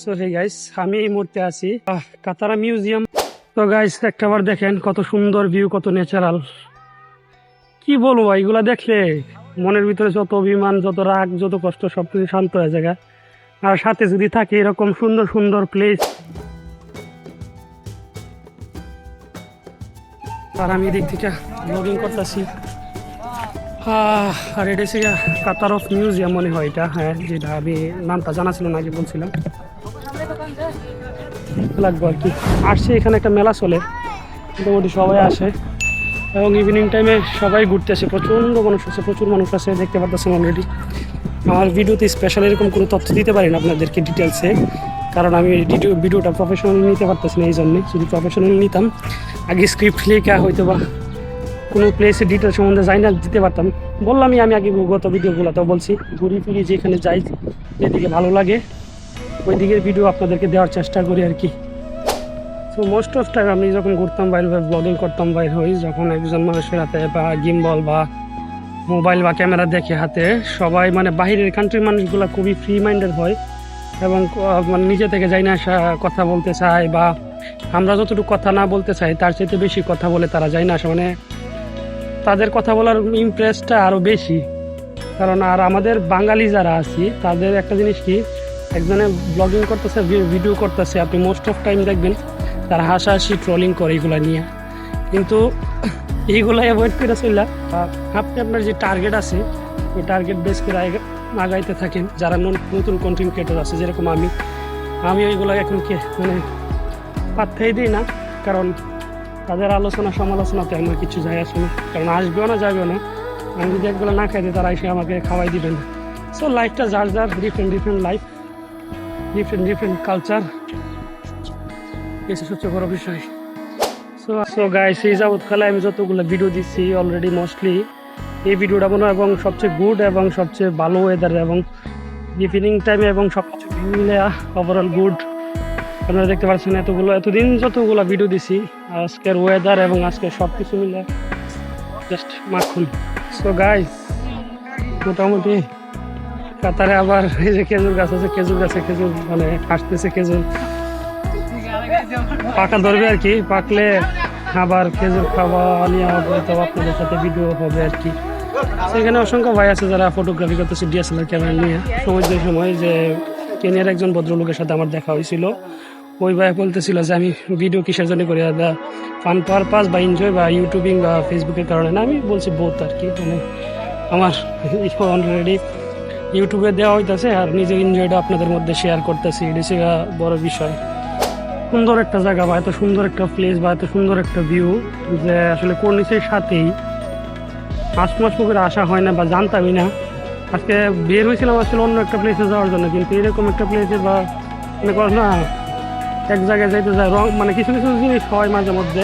So hey guys আমি এই মুহূর্তে আছি কাতারা মিউজিয়াম। তো গাইস একটাবার দেখেন কত সুন্দর ভিউ কত ন্যাচারাল কি বলব এগুলা দেখলে মনের ভিতরে যত অভিমান, যত রাগ, যত কষ্ট সব কিছু শান্ত হয়ে যায় আর সাথে যদি থাকে এরকম সুন্দর সুন্দর প্লেস আর আমি এদিক থেকে ব্লগিং করতেছি। আর এটা কাতার অফ মিউজিয়াম মনে হয় এটা হ্যাঁ যেটা আমি নামটা জানা ছিল না, আগে বলছিলাম। লাগবে আর কি। আসছে এখানে একটা মেলা চলে। মোটামুটি সবাই আসে। এবং ইভিনিং টাইমে সবাই ঘুরতে আসে প্রচণ্ড মানুষ আছে, প্রচুর মানুষ আছে, দেখতে পাচ্ছেন অলরেডি আমার ভিডিওতে স্পেশাল এরকম কোনো তথ্য দিতে পারি না আপনাদেরকে ডিটেলসে কারণ আমি ভিডিও ভিডিওটা প্রফেশনালি নিতে পারতেছি না এই জন্যে। যদি প্রফেশনালি নিতাম। আগে স্ক্রিপ্ট লেখা হয়তো বা কোনো প্লেসের ডিটেল সম্বন্ধে যাই না, দিতে পারতাম। বললামই আমি আগে গত ভিডিওগুলোতেও বলছি। ঘুরি ফিরি যেখানে যাই, যেদিকে ভালো লাগে। ওই দিকের ভিডিও আপনাদেরকে দেওয়ার চেষ্টা করি আর কি। তো মোস্ট অফ টাইম আমি যখন ঘুরতাম বাইরে ব্লগিং করতাম বাইরে হই যখন একজন মানুষের হাতে বা গিম্বল বা মোবাইল বা ক্যামেরা দেখে হাতে, সবাই মানে বাইরের কান্ট্রির মানুষগুলো খুবই ফ্রি মাইন্ডেড হয় এবং মানে নিজে থেকে যাই না কথা বলতে চায় বা আমরা যতটুকু কথা না বলতে চাই, তার চাইতে বেশি কথা বলে তারা যায় না মানে তাদের কথা বলার ইমপ্রেসটা আরও বেশি। কারণ আর আমাদের বাঙালি যারা আছি, তাদের একটা জিনিস কি একজনে ব্লগিং করতেছে ভিডিও করতেছে। আপনি মোস্ট অফ টাইম দেখবেন তারা হাসাহাসি ট্রলিং করে এগুলো নিয়ে। কিন্তু এইগুলো অ্যাভয়েড করে চললা আপনি আপনার যে টার্গেট আছে ওই টার্গেট বেস করে আগে- আগাইতে থাকেন। যারা নতুন কন্টেন্ট ক্রিয়েটর আছে, যেরকম আমি আমি ওইগুলো এখন কে মানে পাত্তাই দিই না। কারণ তাদের আলোচনা সমালোচনাতে আমার কিছু যায় আসে না। কারণ আসবেও না, যাবেও না। আমি যদি একবেলা না খাইতে তারা এসে আমাকে খাওয়াই দিবে না। সো লাইফটা যার যার different different life different different culture সবচেয়ে বড় বিষয় সো সো গাইস এই যাবৎকালে আমি যতগুলো ভিডিও দিচ্ছি অলরেডি মোস্টলি এই ভিডিওটা মনে হয় এবং সবচেয়ে গুড এবং সবচেয়ে ভালো ওয়েদার এবং ইভিনিং টাইমে এবং সব কিছু মিলে ওভারঅল গুড আপনারা দেখতে পাচ্ছেন এতগুলো, এতদিন যতগুলো ভিডিও দিছি, আজকের ওয়েদার এবং আজকের সব কিছু মিলে জাস্ট মাখুন সো গাইস মোটামুটি কাতারে আবার এই যে খেজুর গাছ আছে, খেজুর গাছে খেজুর মানে আসতেছে খেজুর। পাকা ধরবে আর কি, পাকলে আবার খেজুর খাওয়া নিয়ে তো আপনাদের সাথে ভিডিও হবে আর কি। সেখানে অসংখ্য ভাই আছে যারা ফটোগ্রাফি করতেছে ডিএসএলআর ক্যামেরা নিয়ে। সময় যে সময় যে কেনিয়ার একজন ভদ্রলোকের সাথে আমার দেখা হয়েছিল। ওই ভাই বলতেছিল যে, আমি ভিডিও কিসের জন্য করি? ফান পারপাস বা এনজয় বা ইউটিউবিং বা ফেসবুকের কারণে না? আমি বলছি বোথ আর কি মানে আমার অলরেডি ইউটিউবে দেওয়া হইতেছে আর নিজের এনজয়টা আপনাদের মধ্যে শেয়ার করতেছি। এটা বড় বিষয়। সুন্দর একটা জায়গা বা এত সুন্দর একটা প্লেস বা এত সুন্দর একটা ভিউ যে আসলে কর্নিসের সাথেই মাস মাস পুকুরে আসা হয় না বা জানতামই না। আজকে বের হয়েছিলাম আসলে অন্য একটা প্লেসে যাওয়ার জন্য, কিন্তু এরকম একটা প্লেসে বা মনে করো না, এক জায়গায় যাইতে যায়, রং মানে কিছু কিছু জিনিস হয় মাঝে মধ্যে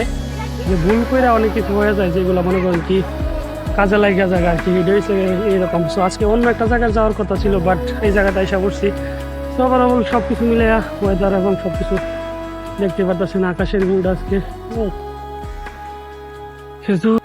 যে ভুল করে অনেক কিছু হয়ে যায় যেগুলো মনে করেন কি কাজে লাগা জায়গা আর কি হচ্ছে এইরকম। সো আজকে অন্য একটা জায়গায় যাওয়ার কথা ছিল বাট এই জায়গাটা এসে পড়ছি। সবার আবার সব কিছু মিলে ওয়েদার এবং সব কিছু দেখতে পারতেছেন, আকাশের মুড আজকে। খেজুর